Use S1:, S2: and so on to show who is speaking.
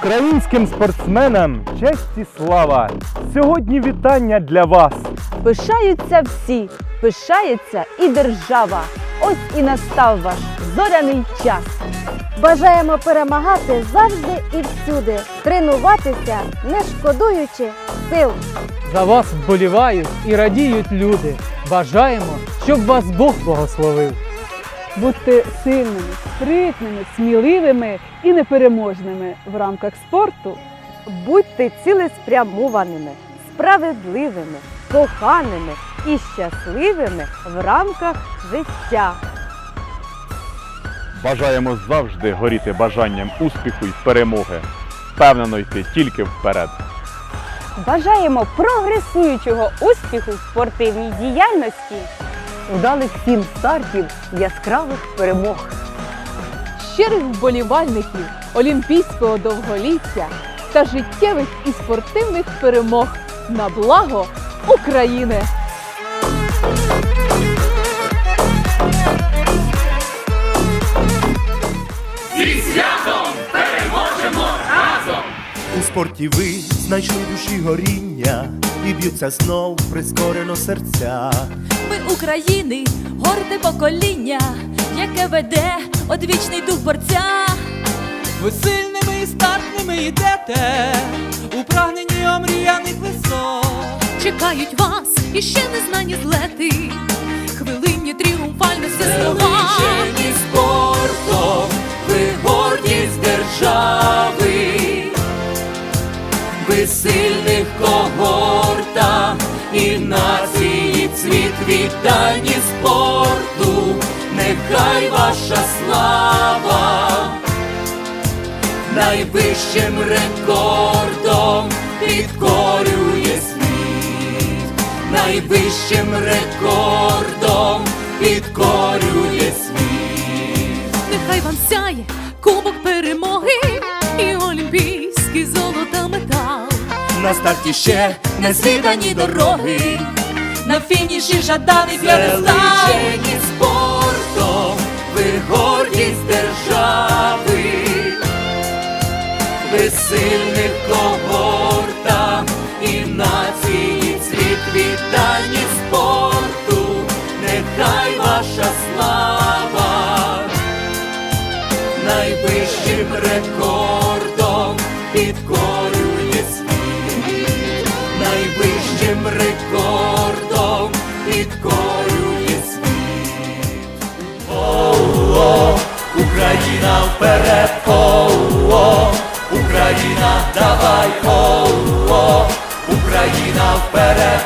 S1: Українським спортсменам честь і слава! Сьогодні вітання для вас!
S2: Пишаються всі, пишається і держава. Ось і настав ваш зоряний час.
S3: Бажаємо перемагати завжди і всюди, тренуватися, не шкодуючи сил.
S4: За вас вболівають і радіють люди. Бажаємо, щоб вас Бог благословив.
S5: Будьте сильними, спритними, сміливими і непереможними в рамках спорту.
S2: Будьте цілеспрямованими, справедливими, коханими і щасливими в рамках життя.
S1: Бажаємо завжди горіти бажанням успіху і перемоги. Впевнено йти тільки вперед.
S2: Бажаємо прогресуючого успіху в спортивній діяльності, вдалих всім стартів, яскравих перемог.
S5: Щирих вболівальників олімпійського довголіття та життєвих і спортивних перемог на благо України!
S6: У спорті ви знайшли душі горіння і б'ються знов прискорено серця.
S7: Ми України, горде покоління, яке веде одвічний дух борця.
S8: Ви сильними і стартними йдете у прагненні омріяних висот.
S7: Чекають вас і ще незнані злети, хвилинні тріумфальності слова.
S8: І нації цвіт віддані спорту, нехай ваша слава найвищим рекордом підкорює світ, найвищим рекордом підкорює світ.
S7: Нехай вам сяє
S8: На старті ще незвідані дороги, на фініші жаданий. Величені спортом, ви гордість держави, ви сильних когорта і нації цвіт віддані спорту, нехай ваша слава найвищим рекордом підкорює підкорює світ. О-о, Україна вперед, о-о, Україна, давай, о-о, Україна вперед,